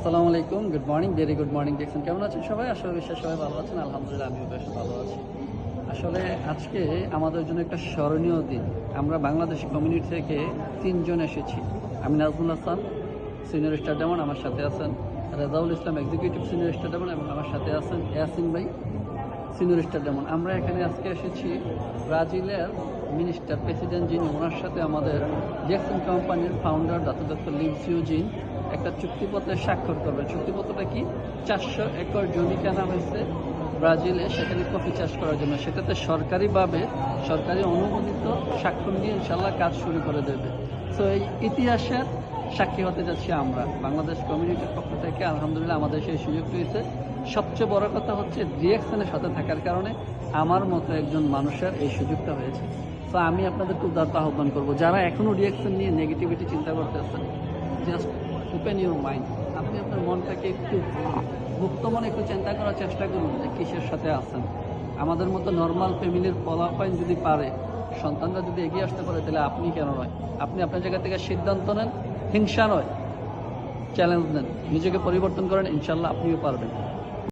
আসসালামু আলাইকুম good morning very good morning দেখছেন? কেমন আছেন সবাই? আসলে বিশ্বাস সবাই ভালো আছেন। আলহামদুলিল্লাহ, আমিও বেশ ভালো আছি। আসলে আজকে আমাদের জন্য একটা স্মরণীয় দিন। আমরা বাংলাদেশ কমিউনিটি থেকে তিনজন এসেছি। আমি Nazmul Hasan senior star demon আমার সাথে আছেন। Rezaul Islam executive senior star demon এবং আমার সাথে আছেন ইয়াসিন ভাই। সিনিয়র স্টার যেমন। আমরা এখানে আজকে এসেছি ব্রাজিলের মিনিস্টার, প্রেসিডেন্ট যিনি, ওনার সাথে আমাদের জ্যাকসন কোম্পানির ফাউন্ডার দাতা লিভসিও জিন একটা চুক্তিপত্রে স্বাক্ষর করবে। চুক্তিপত্রটা কি? চারশো একর জমি কেনা হয়েছে ব্রাজিলে, সেখানে কফি চাষ করার জন্য। সেটাতে সরকারিভাবে সরকারি অনুমোদিত স্বাক্ষর নিয়ে ইনশাল্লাহ কাজ শুরু করে দেবে। তো এই ইতিহাসের সাক্ষী হতে যাচ্ছি আমরা। বাংলাদেশ কমিউনিটির পক্ষ থেকে আলহামদুলিল্লাহ আমাদের সেই সুযোগ পেয়েছে সবচেয়ে বড় কথা হচ্ছে রিয়াকশনের সাথে থাকার কারণে আমার মতো একজন মানুষের এই সুযোগটা হয়েছে। তো আমি আপনাদেরকে উদারত আহ্বান করব। যারা এখনও রিয়াকশন নিয়ে নেগেটিভিটি চিন্তা করতে করতেছেন জাস্ট ওপেন ইউর মাইন্ড আপনি আপনার মনটাকে একটু মুক্ত মনে একটু চিন্তা করার চেষ্টা করুন যে কিসের সাথে আছেন। আমাদের মতো নর্মাল ফ্যামিলির ফলাফল যদি পারে, সন্তানরা যদি এগিয়ে আসতে পারে, তাহলে আপনি কেন নয়? আপনি আপনার জায়গা থেকে সিদ্ধান্ত নেন হিংসা নয়। চ্যালেঞ্জ নেন। নিজেকে পরিবর্তন করেন ইনশাল্লাহ আপনিও পারবেন।